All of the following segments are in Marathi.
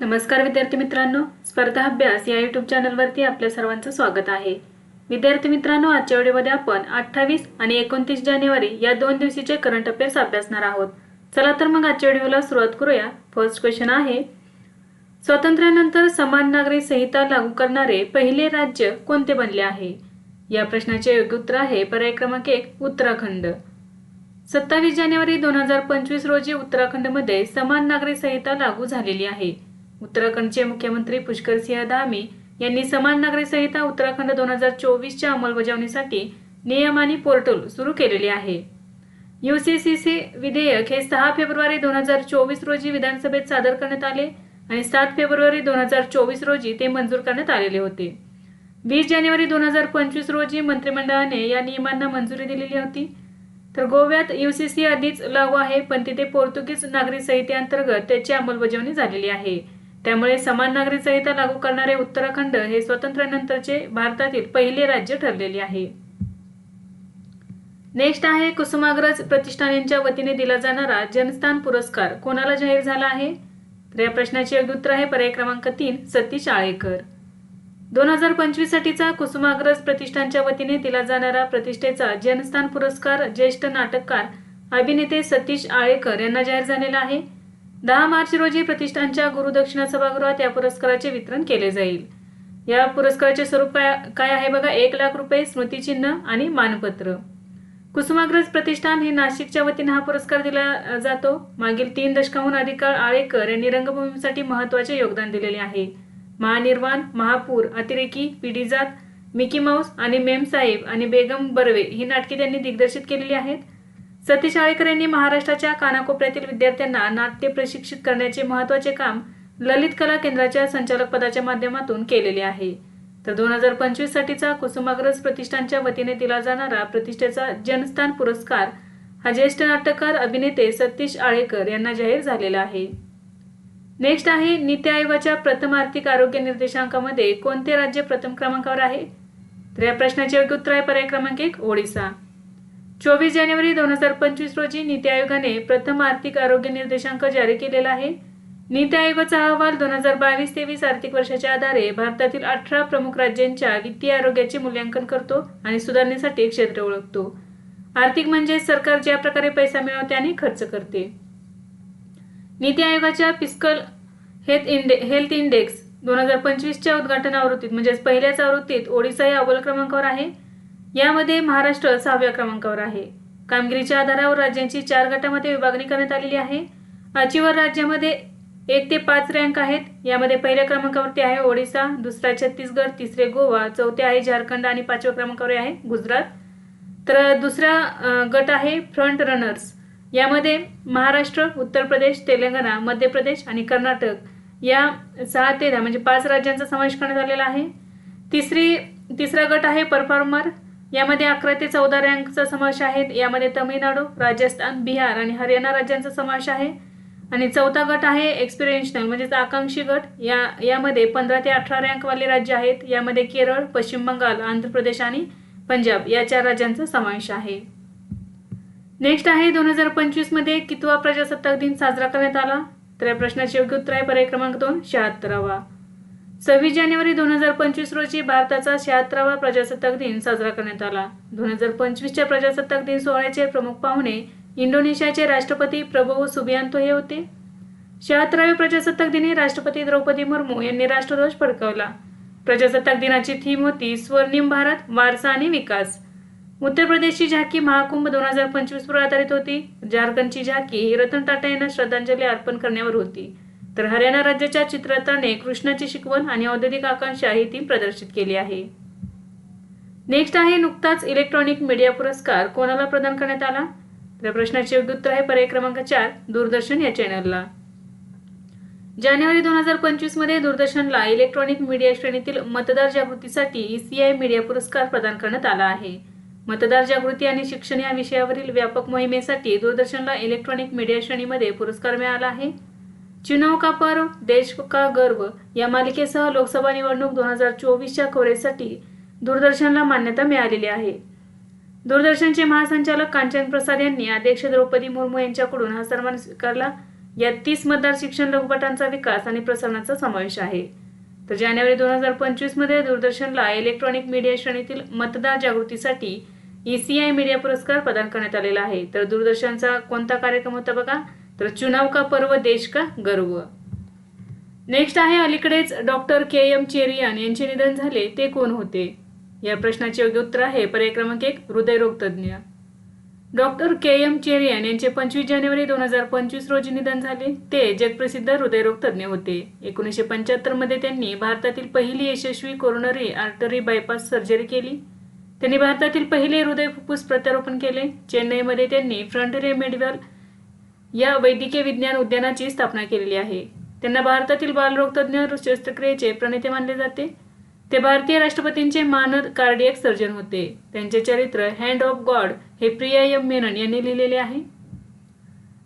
नमस्कार विद्यार्थी मित्रांनो. स्पर्धा अभ्यास या यूट्यूब चॅनलवरती आपल्या सर्वांचं स्वागत आहे. विद्यार्थी मित्रांनो आजच्या व्हिडिओमध्ये आपण अठ्ठावीस आणि एकोणतीस जानेवारी या दोन दिवशीचे करंट अफेअर्स अभ्यासणार आहोत. चला तर मग आजच्या व्हिडिओला सुरुवात करूया. फर्स्ट क्वेश्चन आहे स्वातंत्र्यानंतर समान नागरी संहिता लागू करणारे पहिले राज्य कोणते बनले आहे? या प्रश्नाचे योग्य उत्तर आहे पर्याय क्रमांक एक उत्तराखंड. सत्तावीस जानेवारी दोन हजार पंचवीस रोजी उत्तराखंडमध्ये समान नागरी संहिता लागू झालेली आहे. उत्तराखंडचे मुख्यमंत्री पुष्कर सिंह धामी यांनी समान नागरी संहिता उत्तराखंड दोन हजार चोवीसच्या अंमलबजावणीसाठी नियम आणि पोर्टल सुरू केलेले आहे. युसीसीसी विधेयक हे सहा फेब्रुवारी दोन हजार चोवीस रोजी विधानसभेत सादर करण्यात आले आणि सात फेब्रुवारी दोन हजार चोवीस रोजी ते मंजूर करण्यात आलेले होते. वीस जानेवारी दोन हजार पंचवीस रोजी मंत्रिमंडळाने या नियमांना मंजुरी दिलेली होती. तर गोव्यात युसीसी आधीच लागू आहे पण तिथे पोर्तुगीज नागरी संहितेअंतर्गत त्याची अंमलबजावणी झालेली आहे. त्यामुळे समान नागरी संहिता लागू करणारे उत्तराखंड हे स्वातंत्र्यानंतरचे भारतातील पहिले राज्य ठरलेले आहे. नेक्स्ट आहे कुसुमाग्रज प्रतिष्ठान यांच्या वतीने दिला जाणारा जनस्थान पुरस्कार. कोणाला जाहीर झाला आहे? तर या प्रश्नाचे योग्य उत्तर आहे पर्याय क्रमांक तीन सतीश आळेकर. दोन हजार पंचवीस साठीचा कुसुमाग्रज प्रतिष्ठानच्या वतीने दिला जाणारा प्रतिष्ठेचा जनस्थान पुरस्कार ज्येष्ठ नाटककार अभिनेते सतीश आळेकर यांना जाहीर झालेला आहे. दहा मार्च रोजी प्रतिष्ठानच्या गुरुदक्षिणा सभागृहात या पुरस्काराचे वितरण केले जाईल. या पुरस्काराचे स्वरूप काय आहे बघा? एक लाख रुपये स्मृतिचिन्ह आणि मानपत्र. कुसुमाग्रज प्रतिष्ठान हे नाशिकच्या वतीने हा पुरस्कार दिला जातो. मागील तीन दशकाहून अधिक काळ आळेकर यांनी रंगभूमीसाठी महत्त्वाचे योगदान दिलेले आहे. महानिर्वाण महापूर अतिरेकी पिढीजात मिकी माऊस आणि मेमसाहेब आणि बेगम बर्वे ही नाटके त्यांनी दिग्दर्शित केलेली आहेत. सतीश आळेकर यांनी महाराष्ट्राच्या कानाकोपऱ्यातील विद्यार्थ्यांना नाट्य प्रशिक्षित करण्याचे महत्त्वाचे काम ललित कला केंद्राच्या संचालक पदाच्या माध्यमातून केलेले आहे. तर दोन हजार पंचवीस साठीचा कुसुमाग्रज प्रतिष्ठानच्या वतीने दिला जाणारा प्रतिष्ठेचा जनस्थान पुरस्कार हा ज्येष्ठ नाटककार अभिनेते सतीश आळेकर यांना जाहीर झालेला आहे. नेक्स्ट आहे नीती आयोगाच्या प्रथम आर्थिक आरोग्य निर्देशांकामध्ये कोणते राज्य प्रथम क्रमांकावर आहे? तर या प्रश्नाचे योग्य उत्तर आहे पर्याय क्रमांक एक ओडिसा. चोवीस जानेवारी दोन हजार पंचवीस रोजी नीती आयोगाने प्रथम आर्थिक आरोग्य निर्देशांक जारी केलेला आहे. नीती आयोगाचा अहवाल दोन हजार बावीस तेवीस आर्थिक वर्षाच्या आधारे भारतातील अठरा प्रमुख राज्यांच्या वित्तीय आरोग्याचे मूल्यांकन करतो आणि सुधारणेसाठी क्षेत्र ओळखतो. आर्थिक म्हणजे सरकार ज्या प्रकारे पैसा मिळवते आणि खर्च करते. नीती आयोगाच्या फिस्कल हेल्थ इंडे हेल्थ इंडेक्स दोन हजार पंचवीसच्या उद्घाटन आवृत्तीत म्हणजेच पहिल्याच आवृत्तीत ओडिसा या अव्वल क्रमांकावर आहे. यामध्ये महाराष्ट्र सहाव्या क्रमांकावर आहे. कामगिरीच्या आधारावर राज्यांची चार गटामध्ये विभागणी करण्यात आलेली आहे. अचिवर राज्यामध्ये एक ते पाच रँक आहेत. यामध्ये पहिल्या क्रमांकावरती आहे ओडिसा दुसरा छत्तीसगड तिसरे गोवा चौथे आहे झारखंड आणि पाचव्या क्रमांकावर आहे गुजरात. तर दुसरा गट आहे फ्रंट रनर्स. यामध्ये महाराष्ट्र उत्तर प्रदेश तेलंगणा मध्य प्रदेश आणि कर्नाटक या सहा ते दहा म्हणजे पाच राज्यांचा समावेश करण्यात आलेला आहे. तिसरी तिसरा गट आहे परफॉर्मर. यामध्ये अकरा ते चौदा रँकचा समावेश आहे. यामध्ये तमिळनाडू राजस्थान बिहार आणि हरियाणा राज्यांचा समावेश आहे. आणि चौथा गट आहे एक्सपिरियन्शनल म्हणजेच आकांक्षी गट. या यामध्ये पंधरा ते अठरा रँकवाले राज्य आहेत. यामध्ये केरळ पश्चिम बंगाल आंध्र प्रदेश आणि पंजाब या चार राज्यांचा समावेश आहे. नेक्स्ट आहे दोन हजार पंचवीसमध्ये कितवा प्रजासत्ताक दिन साजरा करण्यात आला? तर या प्रश्नाचे योग्य उत्तर आहे पर्याय क्रमांक दोन शहात्तरावा. सव्वीस जानेवारी दोन हजार पंचवीस रोजी भारताचा शहात्तरावा प्रजासत्ताक दिन साजरा करण्यात आला. दोन हजार पंचवीसच्या प्रजासत्ताक दिन सोहळ्याचे प्रमुख पाहुणे इंडोनेशियाचे राष्ट्रपती प्रभो सुबियांतो हे होते. शहात्तराव्या प्रजासत्ताक दिनी राष्ट्रपती द्रौपदी मुर्मू यांनी राष्ट्रध्वज फडकवला. प्रजासत्ताक दिनाची थीम होती स्वर्णिम भारत वारसा आणि विकास. उत्तर प्रदेशची झाकी महाकुंभ दोन हजार पंचवीसवर आधारित होती. झारखंडची झाकी ही रतन टाटा यांना श्रद्धांजली अर्पण करण्यावर होती. तर हरियाणा राज्याच्या चित्ररथाने कृष्णाची शिकवण आणि औद्योगिक आकांक्षा ही ती प्रदर्शित केली आहे. नेक्स्ट आहे नुकताच इलेक्ट्रॉनिक मीडिया पुरस्कार. कोणाला प्रदान करण्यात आला? तर प्रश्नाचे योग्य उत्तर आहे पर्याय क्रमांक चार दूरदर्शन या चॅनलला. जानेवारी दोन हजार पंचवीसमध्ये दूरदर्शनला इलेक्ट्रॉनिक मीडिया श्रेणीतील मतदार जागृतीसाठी ईसीआय मीडिया पुरस्कार प्रदान करण्यात आला आहे. मतदार जागृती आणि शिक्षण या विषयावरील व्यापक मोहिमेसाठी दूरदर्शनला इलेक्ट्रॉनिक मीडिया श्रेणीमध्ये पुरस्कार मिळाला आहे. चुनाव का पर्व देश का गर्व. या मालिकेसह लोकसभा निवडणूक दोन हजार चोवीसच्या खोरेसाठी दूरदर्शनला मान्यता मिळालेली आहे. दूरदर्शनचे महासंचालक कांचन प्रसाद यांनी अध्यक्ष द्रौपदी मुर्मू यांच्याकडून हा सन्मान स्वीकारला. या तीस मतदार शिक्षण लघुपटांचा विकास आणि प्रसारणाचा समावेश आहे. तर जानेवारी दोन हजार पंचवीसमध्ये दूरदर्शनला इलेक्ट्रॉनिक मीडिया श्रेणीतील मतदार जागृतीसाठी ई सी आय मीडिया पुरस्कार प्रदान करण्यात आलेला आहे. तर दूरदर्शनचा कोणता कार्यक्रम होता बघा? तर चुनाव का पर्व देश का गर्व? नेक्स्ट आहे अलीकडेच डॉक्टर के एम चेरियान यांचे निधन झाले. ते कोण होते? या प्रश्नाचे योग्य उत्तर आहे पर्याय क्रमांक एक हृदयरोग तज्ज्ञ. डॉक्टर के एम चेरियान यांचे पंचवीस जानेवारी दोन हजार पंचवीस रोजी निधन झाले. ते जगप्रसिद्ध हृदयरोग तज्ज्ञ होते. एकोणीसशे पंच्याहत्तरमध्ये त्यांनी भारतातील पहिली यशस्वी कोरोनरी आर्टरी बायपास सर्जरी केली. त्यांनी भारतातील पहिले हृदय फुफ्फुस प्रत्यारोपण केले. चेन्नईमध्ये त्यांनी फ्रंटरे मेडिकल या वैद्यकीय विज्ञान उद्यानाची स्थापना केलेली आहे. त्यांना भारतातील बालरोग तज्ज्ञ शस्त्रक्रियेचे प्रणेते मानले जाते. ते भारतीय राष्ट्रपतींचे मानद कार्डियक सर्जन होते. त्यांचे चरित्र हँड ऑफ गॉड हे प्रिया एम मेनन यांनी लिहिलेले आहे.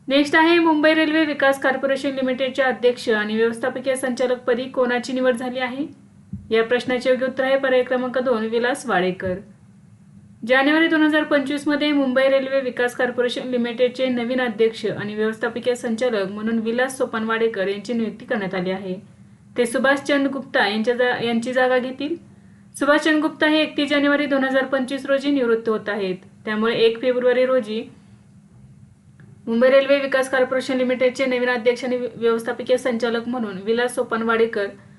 नेक्स्ट आहे मुंबई रेल्वे विकास कॉर्पोरेशन लिमिटेडच्या अध्यक्ष आणि व्यवस्थापकीय संचालकपदी कोणाची निवड झाली आहे? या प्रश्नाचे योग्य उत्तर आहे. पर्याय क्रमांक दोन विलास वाडेकर. जानेवारी दोन हजार पंचवीसमध्ये मुंबई रेल्वे विकास कॉर्पोरेशन लिमिटेडचे नवीन अध्यक्ष आणि व्यवस्थापकीय संचालक म्हणून विलास सोपानवाडेकर यांची नियुक्ती करण्यात आली आहे. ते सुभाषचंद गुप्ता यांच्या जा यांची जागा घेतील. सुभाषचंद गुप्ता हे एकतीस जानेवारी दोन हजार पंचवीस रोजी निवृत्त होत आहेत. त्यामुळे एक फेब्रुवारी रोजी मुंबई रेल्वे विकास कॉर्पोरेशन लिमिटेडचे नवीन अध्यक्ष आणि व्यवस्थापकीय संचालक म्हणून विलास सोपानवाडेकर वाडेकर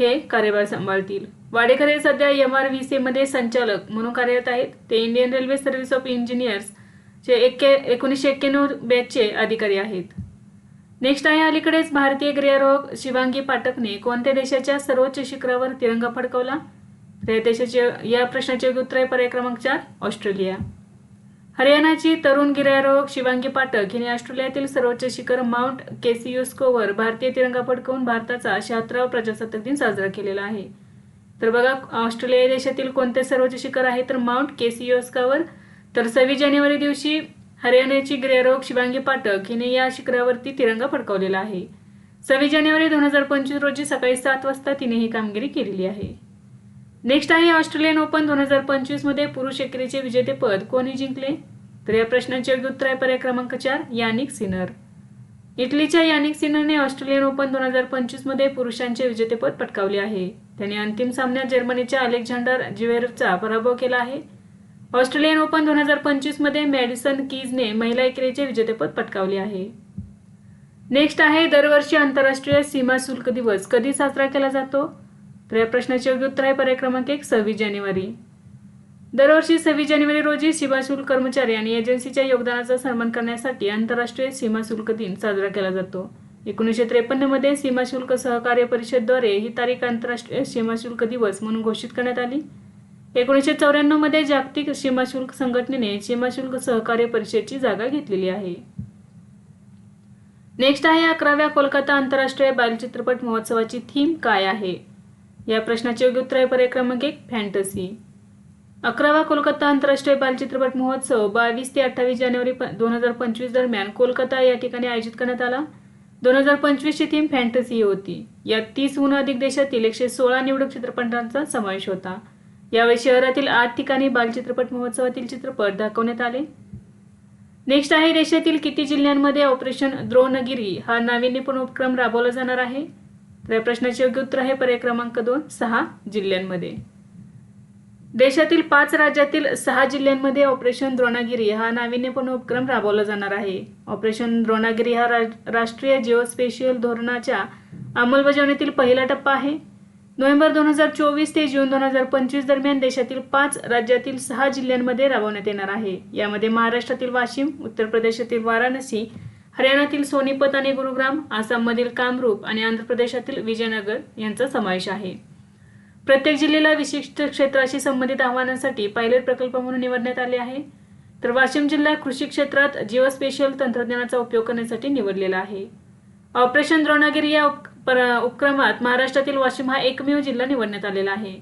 हे कार्यभार सांभाळतील. वाडेकर हे सध्या एम आर व्ही सी मध्ये संचालक म्हणून कार्यरत आहेत. ते Indian railway service of engineers जे एक्के एकोणीसशे एक्क्याण्णव बॅचचे अधिकारी आहेत. नेक्स्ट आहे अलीकडेच भारतीय गिर्यारोहक शिवांगी पाठकने कोणत्या देशाच्या सर्वोच्च शिखरावर तिरंगा फडकवला? तर या देशाचे या प्रश्नाचे उत्तर आहे पर्याय क्रमांक चार ऑस्ट्रेलिया. हरियाणाची तरुण गिर्यारोहक शिवांगी पाठक हिने ऑस्ट्रेलियातील सर्वोच्च शिखर माउंट केसियुस्कोवर भारतीय तिरंगा फडकवून भारताचा शहात्तरावा प्रजासत्ताक दिन साजरा केलेला आहे. तर बघा ऑस्ट्रेलिया देशातील कोणते सर्वोच्च शिखर आहे? तर माउंट केसियोस्कावर. तर सव्वीस जानेवारी दिवशी हरियाणाची गिर्यारोहक शिवांगी पाठक हिने या शिखरावरती तिरंगा फडकवलेला आहे. सव्वीस जानेवारी दोन हजार पंचवीस रोजी सकाळी सात वाजता तिने ही कामगिरी केलेली आहे. नेक्स्ट आहे ऑस्ट्रेलियन ओपन दोन हजार पंचवीसमध्ये पुरुष एकेरीचे विजेतेपद कोणी जिंकले? तर या प्रश्नाचे योग्य उत्तर आहे पर्याय क्रमांक चार यानिक सिनर. इटलीच्या यानिक सिनरने ऑस्ट्रेलियन ओपन दोन हजार पंचवीसमध्ये पुरुषांचे विजेतेपद पटकावले आहे. त्याने अंतिम सामन्यात जर्मनीच्या अलेक्झांडर जिवेरचा पराभव केला आहे. ऑस्ट्रेलियन ओपन दोन हजार पंचवीसमध्ये मॅडिसन कीजने महिला एकेरीचे विजेतेपद पटकावले आहे. नेक्स्ट आहे दरवर्षी आंतरराष्ट्रीय सीमा शुल्क दिवस कधी साजरा केला जातो? तर या प्रश्नाचे योग्य उत्तर आहे पर्याय क्रमांक एक सव्वीस जानेवारी. दरवर्षी सव्वीस जानेवारी रोजी सीमा शुल्क कर्मचारी आणि एजन्सीच्या योगदानाचा सन्मान करण्यासाठी आंतरराष्ट्रीय सीमा शुल्क दिन साजरा केला जातो. एकोणीसशे त्रेपन्नमध्ये सीमाशुल्क सीमा शुल्क सहकार्य परिषदद्वारे ही तारीख आंतरराष्ट्रीय सीमा शुल्क दिवस म्हणून घोषित करण्यात आली. एकोणीसशे चौऱ्याण्णवमध्ये जागतिक सीमा शुल्क संघटनेने सीमा शुल्क सहकार्य परिषदची जागा घेतलेली आहे. नेक्स्ट आहे अकराव्या कोलकाता आंतरराष्ट्रीय बालचित्रपट महोत्सवाची थीम काय आहे? या प्रश्नाचे योग्य उत्तर आहे पर्याय क्रमांक एक फॅन्टसी. अकरावा कोलकाता आंतरराष्ट्रीय बालचित्रपट महोत्सव बावीस ते अठ्ठावीस जानेवारी दोन हजार पंचवीस दरम्यान कोलकाता या ठिकाणी आयोजित करण्यात आला. दोन हजार पंचवीसची थीम फॅन्टसी ही होती. यात तीसहून अधिक देशातील एकशे सोळा निवडक चित्रपटांचा समावेश होता. यावेळी शहरातील आठ ठिकाणी बालचित्रपट महोत्सवातील चित्रपट दाखवण्यात आले. नेक्स्ट आहे देशातील किती जिल्ह्यांमध्ये ऑपरेशन द्रोणगिरी हा नाविन्यपूर्ण उपक्रम राबवला जाणार आहे? तर या प्रश्नाचे योग्य उत्तर आहे पर्याय क्रमांक दोन सहा जिल्ह्यांमध्ये. देशातील पाच राज्यातील सहा जिल्ह्यांमध्ये ऑपरेशन द्रोणागिरी हा नाविन्यपूर्ण उपक्रम राबवला जाणार आहे. ऑपरेशन द्रोणागिरी हा राष्ट्रीय जिओस्पेशियल धोरणाच्या अंमलबजावणीतील पहिला टप्पा आहे. नोव्हेंबर दोन हजार चोवीस ते जून दोन हजार पंचवीस दरम्यान देशातील पाच राज्यातील सहा जिल्ह्यांमध्ये राबवण्यात येणार आहे. यामध्ये महाराष्ट्रातील वाशिम उत्तर प्रदेशातील वाराणसी हरियाणातील सोनीपत आणि गुरुग्राम आसाममधील कामरूप आणि आंध्र प्रदेशातील विजयनगर यांचा समावेश आहे. प्रत्येक जिल्ह्याला विशिष्ट क्षेत्राशी संबंधित आव्हानांसाठी पायलट प्रकल्प म्हणून निवडण्यात आले आहे. तर वाशिम जिल्हा कृषी क्षेत्रात जिओ स्पेशल तंत्रज्ञानाचा उपयोग करण्यासाठी निवडलेला आहे. ऑपरेशन द्रोणागिरी या उपक्रमात महाराष्ट्रातील वाशिम हा एकमेव जिल्हा निवडण्यात आलेला आहे.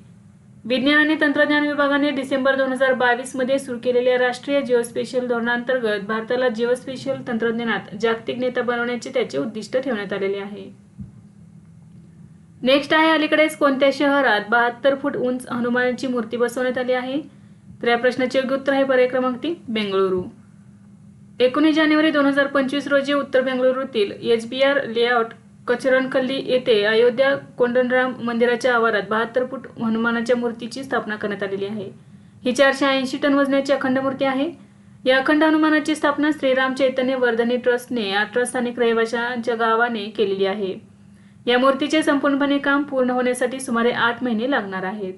विज्ञान आणि तंत्रज्ञान विभागाने डिसेंबर दोन हजार बावीसमध्ये सुरू केलेल्या राष्ट्रीय जिओस्पेशियल धोरणांतर्गत भारताला जिओस्पेशियल तंत्रज्ञानात जागतिक नेता बनवण्याचे त्याचे उद्दिष्ट ठेवण्यात आलेले आहे. नेक्स्ट आहे अलीकडेच कोणत्या शहरात बहात्तर फूट उंच हनुमानाची मूर्ती बसवण्यात आली आहे? तर या प्रश्नाचे योग्य उत्तर आहे पर्याय क्रमांक तीन बेंगळुरू. एकोणीस जानेवारी दोन हजार पंचवीस रोजी उत्तर बेंगळुरूतील H B R layout Kacharakanahalli येथे अयोध्या कोंडनराम मंदिराच्या आवारात बहात्तर फूट हनुमानाच्या मूर्तीची स्थापना करण्यात आलेली आहे. ही चारशे ऐंशी टन वजनाची अखंड मूर्ती आहे. या अखंड हनुमानाची स्थापना श्रीराम चैतन्य वर्धनी ट्रस्टने अठरा स्थानिक रहिवाशांच्या गावाने केलेली आहे. या मूर्तीचे संपूर्णपणे काम पूर्ण होण्यासाठी सुमारे आठ महिने लागणार आहेत.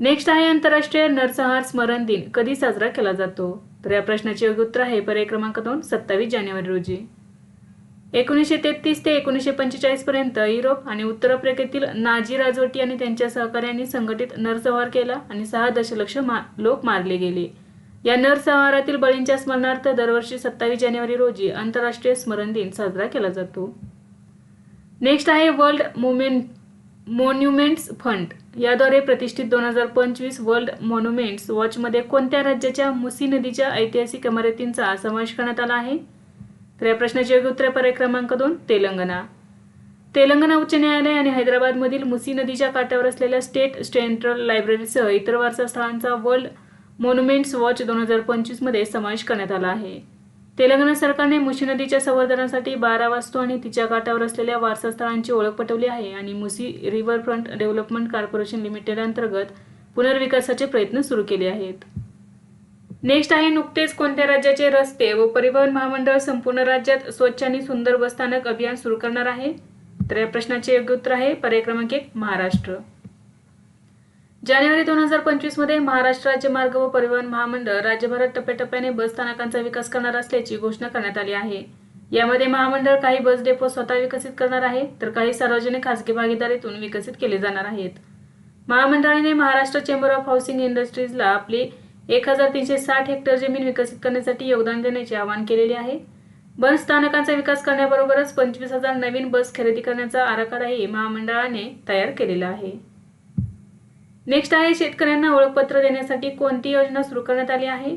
नेक्स्ट आहे आंतरराष्ट्रीय नरसंहार स्मरण दिन. कधी साजरा केला जातो? तर या प्रश्नाचे योग्य उत्तर आहे पर्याय क्रमांक दोन सत्तावीस जानेवारी रोजी. एकोणीसशे तेहतीस ते एकोणीसशे पंचेचाळीस पर्यंत युरोप आणि उत्तर आफ्रिकेतील नाजी राजवटी आणि त्यांच्या सहकार्यांनी संघटित नरसंहार केला आणि सहा दशलक्ष मा लोक मारले गेले. या नरसंहारातील बळींच्या स्मरणार्थ दरवर्षी सत्तावीस जानेवारी रोजी आंतरराष्ट्रीय स्मरण दिन साजरा केला जातो. नेक्स्ट आहे वर्ल्ड मोमेंट मॉन्युमेंट्स फंड. याद्वारे प्रतिष्ठित दोन हजार पंचवीस वर्ल्ड मॉन्युमेंट्स वॉचमध्ये कोणत्या राज्याच्या मुसी नदीच्या ऐतिहासिक इमारतींचा समावेश करण्यात आला आहे? तर या प्रश्नाचे योग्य उत्तर पर्याय क्रमांक दोन तेलंगणा. तेलंगणा उच्च न्यायालय आणि हैदराबादमधील मुसी नदीच्या काठावर असलेल्या स्टेट सेंट्रल लायब्ररीसह इतर वारसा स्थळांचा वर्ल्ड मॉन्युमेंट्स वॉच दोन हजार पंचवीसमध्ये समावेश करण्यात आला आहे. तेलंगणा सरकारने मुशी नदीच्या संवर्धनासाठी बारा वास्तू आणि तिच्या काठावर असलेल्या वारसास्थळांची ओळख पटवली आहे आणि Musi riverfront development corporation limited अंतर्गत पुनर्विकासाचे प्रयत्न सुरू केले आहेत. नेक्स्ट आहे नुकतेच कोणत्या राज्याचे रस्ते व परिवहन महामंडळ संपूर्ण राज्यात स्वच्छ आणि सुंदर बसस्थानक अभियान सुरू करणार आहे? तर या प्रश्नाचे योग्य उत्तर आहे पर्याय क्रमांक एक महाराष्ट्र. जानेवारी दोन हजार पंचवीसमध्ये महाराष्ट्र राज्य मार्ग व परिवहन महामंडळ राज्यभरात टप्प्याटप्प्याने बस स्थानकांचा विकास करणार असल्याची घोषणा करण्यात आली आहे. यामध्ये महामंडळ काही बस डेपो स्वतः विकसित करणार आहे तर काही सार्वजनिक खासगी भागीदारीतून विकसित केले जाणार आहेत. महामंडळाने महाराष्ट्र चेंबर ऑफ हाऊसिंग इंडस्ट्रीजला आपली एक हजार तीनशे साठ हेक्टर जमीन विकसित करण्यासाठी योगदान देण्याचे आवाहन केलेले आहे. बस स्थानकांचा विकास करण्याबरोबरच पंचवीस हजार नवीन बस खरेदी करण्याचा आराखडाही महामंडळाने तयार केलेला आहे. नेक्स्ट आहे शेतकऱ्यांना ओळखपत्र देण्यासाठी कोणती योजना सुरू करण्यात आली आहे?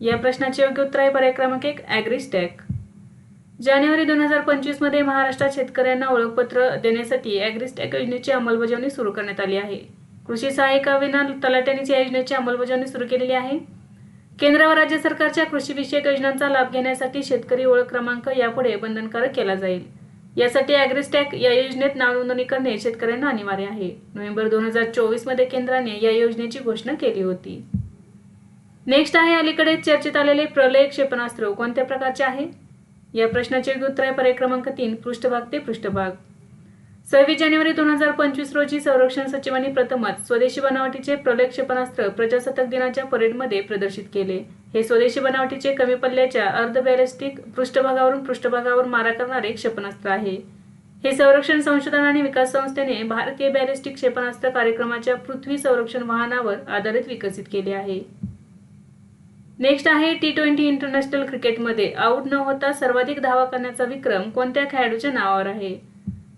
या प्रश्नाचे योग्य उत्तर आहे पर्याय क्रमांक एक ॲग्रिस्टॅक जानेवारी दोन हजार पंचवीसमध्ये महाराष्ट्रात शेतकऱ्यांना ओळखपत्र देण्यासाठी ॲग्रिस्टॅक योजनेची अंमलबजावणी सुरू करण्यात आली आहे. कृषी सहाय्यका विना तलाट्यानेच या योजनेची अंमलबजावणी सुरू केलेली आहे. केंद्र व राज्य सरकारच्या कृषीविषयक योजनांचा लाभ घेण्यासाठी शेतकरी ओळख क्रमांक यापुढे बंधनकारक केला जाईल. यासाठी ॲग्रिस्टॅक या योजनेत नाव नोंदणी करणे शेतकऱ्यांना अनिवार्य आहे. नोव्हेंबर दोन हजार चोवीसमध्ये केंद्राने या योजनेची घोषणा केली होती. नेक्स्ट आहे अलीकडे चर्चेत आलेले प्रलय क्षेपणास्त्र कोणत्या प्रकारचे आहे? या प्रश्नाचे उत्तर आहे पर्याय क्रमांक तीन पृष्ठभाग ते पृष्ठभाग. सव्वीस जानेवारी दोन हजार पंचवीस रोजी संरक्षण सचिवांनी प्रथमच स्वदेशी बनावटीचे प्रलय क्षेपणास्त्र प्रजासत्ताक दिनाच्या परेडमध्ये प्रदर्शित केले. हे स्वदेशी बनावटीचे कमी पल्ल्याच्या अर्ध बॅलिस्टिक पृष्ठभागावरून पृष्ठभागावर मारा करणारे क्षेपणास्त्र आहे. हे संरक्षण संशोधन आणि विकास संस्थेने भारतीय बॅलिस्टिक क्षेपणास्त्र कार्यक्रमाच्या पृथ्वी संरक्षण वाहनावर आधारित विकसित केले आहे. नेक्स्ट आहे टी ट्वेंटी इंटरनॅशनल क्रिकेटमध्ये आऊट न होता सर्वाधिक धावा करण्याचा विक्रम कोणत्या खेळाडूच्या नावावर आहे?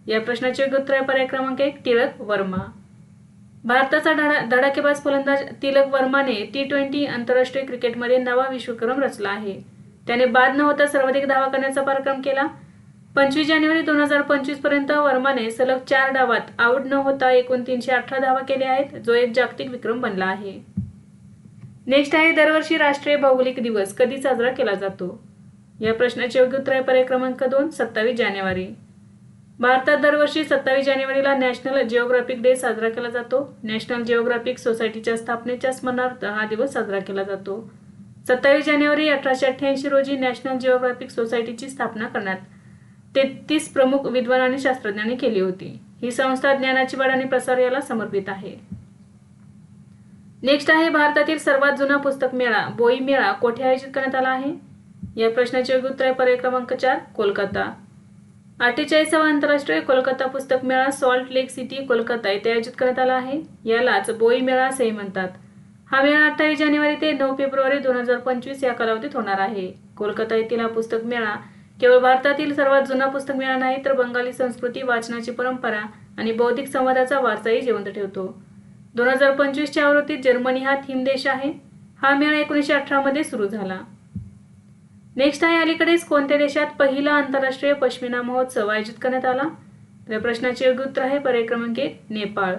या प्रश्नाचे उत्तर आहे पर्याय क्रमांक एक टिळक वर्मा. भारताचा धडा धडाकेबाज फलंदाज तिलक वर्माने टी ट्वेंटी आंतरराष्ट्रीय क्रिकेटमध्ये नवा विश्वक्रम रचला आहे. त्याने बाद न होता सर्वाधिक धावा करण्याचा पराक्रम केला. पंचवीस जानेवारी दोन हजार पंचवीसपर्यंत वर्माने सलग चार डावात आऊट न होता एकूण तीनशे अठरा धावा केल्या आहेत जो एक जागतिक विक्रम बनला आहे. नेक्स्ट आहे दरवर्षी राष्ट्रीय भौगोलिक दिवस कधी साजरा केला जातो? या प्रश्नाचे योग्य उत्तर आहे पर्याय क्रमांक दोन सत्तावीस जानेवारी. भारतात दरवर्षी सत्तावीस जानेवारीला नॅशनल जिओग्राफिक डे साजरा केला जातो. नॅशनल जिओग्राफिक सोसायटीच्या स्थापनेच्या स्मरणार्थ हा दिवस साजरा केला जातो. सत्तावीस जानेवारी अठराशे अठ्ठ्याऐंशी रोजी नॅशनल जिओग्राफिक सोसायटीची स्थापना करण्यात तेहतीस प्रमुख विद्वान आणि शास्त्रज्ञांनी केली होती. ही संस्था ज्ञानाची वाढ आणि प्रसार याला समर्पित आहे. नेक्स्ट आहे भारतातील सर्वात जुना पुस्तक मेळा बोई मेळा कोठे आयोजित करण्यात आला आहे? या प्रश्नाचे योग्य उत्तर आहे पर्याय क्रमांक चार कोलकाता. अठ्ठेचाळीसावा आंतरराष्ट्रीय कोलकाता पुस्तक मेळा सॉल्ट लेक सिटी कोलकाता. येथे आयोजित करण्यात आला आहे. यालाच बोई मेळा असेही म्हणतात. हा मेळा अठ्ठावीस जानेवारी ते नऊ फेब्रुवारी दोन हजार पंचवीस या कालावधीत होणार आहे. कोलकाता येथील हा पुस्तक मेळा केवळ भारतातील सर्वात जुना पुस्तक मेळा नाही तर बंगाली संस्कृती वाचनाची परंपरा आणि बौद्धिक संवादाचा वारसाही जिवंत ठेवतो. दोन हजार पंचवीसच्या आवृत्तीत जर्मनी हा थीम देश आहे. हा मेळा एकोणीसशे अठरामध्ये सुरू झाला. नेक्स्ट आहे अलीकडेच कोणत्या देशात पहिला आंतरराष्ट्रीय पश्मिना महोत्सव आयोजित करण्यात आला? तर प्रश्नाचे योग्य उत्तर आहे पर्याय क्रमांक एक नेपाळ.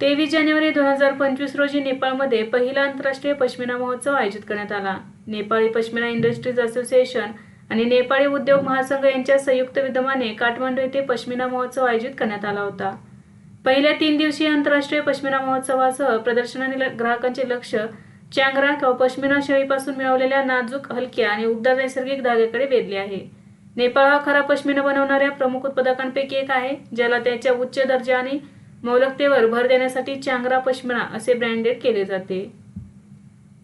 तेवीस जानेवारी दोन हजार पंचवीस रोजी नेपाळमध्ये पहिला आंतरराष्ट्रीय पश्मिना महोत्सव आयोजित करण्यात आला. नेपाळी पश्मिना इंडस्ट्रीज असोसिएशन आणि नेपाळी उद्योग महासंघ यांच्या संयुक्त विद्यमाने काठमांडू येथे पश्मिना महोत्सव आयोजित करण्यात आला होता. पहिल्या तीन दिवसीय आंतरराष्ट्रीय पश्मिना महोत्सवासह प्रदर्शनाने ग्राहकांचे लक्ष चांगरा किंवा पश्मिना शेळीपासून मिळवलेल्या नाजूक हलक्या आणि उबदार नैसर्गिक धाग्याकडे वेधले आहे. नेपाळ हा खरा पश्मिना बनवणाऱ्या प्रमुख उत्पादकांपैकी एक आहे ज्याला त्याच्या उच्च दर्जा आणि मौलकतेवर भर देण्यासाठी चांगरा पश्मिना असे ब्रँडेड केले जाते.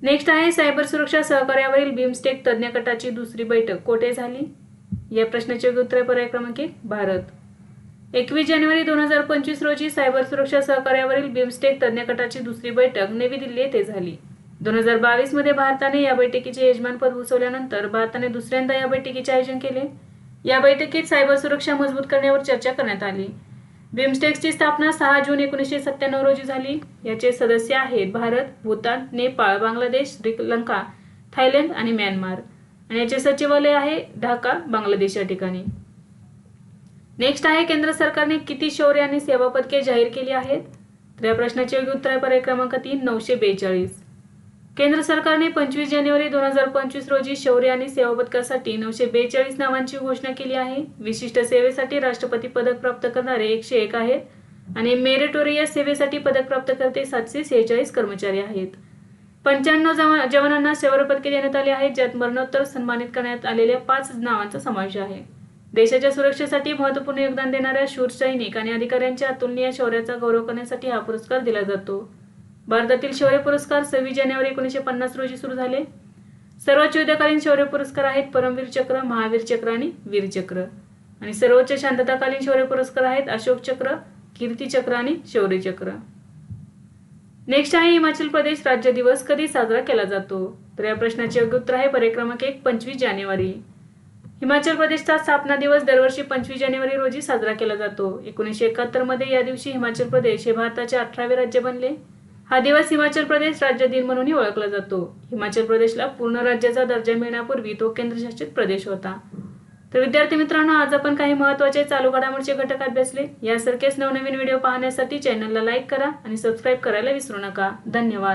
नेक्स्ट आहे सायबर सुरक्षा सहकार्यावरील बिमस्टेक तज्ज्ञ गटाची दुसरी बैठक कोठे झाली? या प्रश्नाचे उत्तर पर्याय क्रमांक एक भारत. एकवीस जानेवारी दोन हजार पंचवीस रोजी सायबर सुरक्षा सहकार्यावरील बिमस्टेक तज्ज्ञ गटाची दुसरी बैठक नवी दिल्ली येथे झाली. दोन हजार बावीसमध्ये भारताने या बैठकीचे यजमानपद भूसवल्यानंतर भारताने दुसऱ्यांदा या बैठकीचे आयोजन केले. या बैठकीत सायबर सुरक्षा मजबूत करण्यावर चर्चा करण्यात आली. बिमस्टेक्सची स्थापना सहा जून एकोणीसशे सत्त्याण्णव रोजी झाली. याचे सदस्य आहेत भारत भूतान नेपाळ बांगलादेश श्रीलंका थायलंड आणि म्यानमार. आणि याचे सचिवालय आहे ढाका बांगलादेश या ठिकाणी. नेक्स्ट आहे केंद्र सरकारने किती शौर्य आणि सेवा पदके जाहीर केली आहेत? तर या प्रश्नाचे योग्य उत्तर आहे पर्याय क्रमांक तीन नऊशे बेचाळीस. केंद्र सरकारने पंचवीस जानेवारी दोन हजार पंचवीस रोजी शौर्य आणि सेवा पदकासाठी नऊशे बेचाळीस नावांची घोषणा केली आहे. विशिष्ट सेवेसाठी राष्ट्रपती पदक प्राप्त करणारे एकशे एक आहेत आणि मेरिटोरियस सेवेसाठी पदक प्राप्त करते सातशे सेहेचाळीस कर्मचारी आहेत. पंच्याण्णव जवानांना सेवा पदके देण्यात आले आहेत ज्यात मरणोत्तर सन्मानित करण्यात आलेल्या पाच नावांचा समावेश आहे. देशाच्या सुरक्षेसाठी महत्त्वपूर्ण योगदान देणाऱ्या शूर सैनिक आणि अधिकाऱ्यांच्या अतुलनीय शौर्याचा गौरव करण्यासाठी हा पुरस्कार दिला जातो. भारतातील शौर्य पुरस्कार सव्वीस जानेवारी एकोणीसशे पन्नास रोजी सुरू झाले. सर्वोच्च युद्धकालीन शौर्य पुरस्कार आहेत परमवीर चक्र महावीर चक्र आणि वीर चक्र. आणि सर्वोच्च शांतताकालीन शौर्य पुरस्कार आहेत अशोक चक्र कीर्ती चक्र आणि शौर्य चक्र. नेक्स्ट आहे हिमाचल प्रदेश राज्य दिवस कधी साजरा केला जातो? तर या प्रश्नाचे योग्य उत्तर आहे पर्याय क्रमांक एक पंचवीस जानेवारी. हिमाचल प्रदेशचा स्थापना दिवस दरवर्षी पंचवीस जानेवारी रोजी साजरा केला जातो. एकोणीसशे एकाहत्तरमध्ये या दिवशी हिमाचल प्रदेश हे भारताचे अठरावे राज्य बनले. हा दिवस हिमाचल प्रदेश राज्य दिन म्हणूनही ओळखला जातो. हिमाचल प्रदेशला पूर्ण राज्याचा दर्जा मिळण्यापूर्वी तो केंद्रशासित प्रदेश होता. तर विद्यार्थी मित्रांनो आज आपण काही महत्त्वाचे चालू घडामोडीचे घटक अभ्यासले. यासारखेच नवनवीन व्हिडिओ पाहण्यासाठी चॅनलला लाईक करा आणि सबस्क्राईब करायला विसरू नका. धन्यवाद.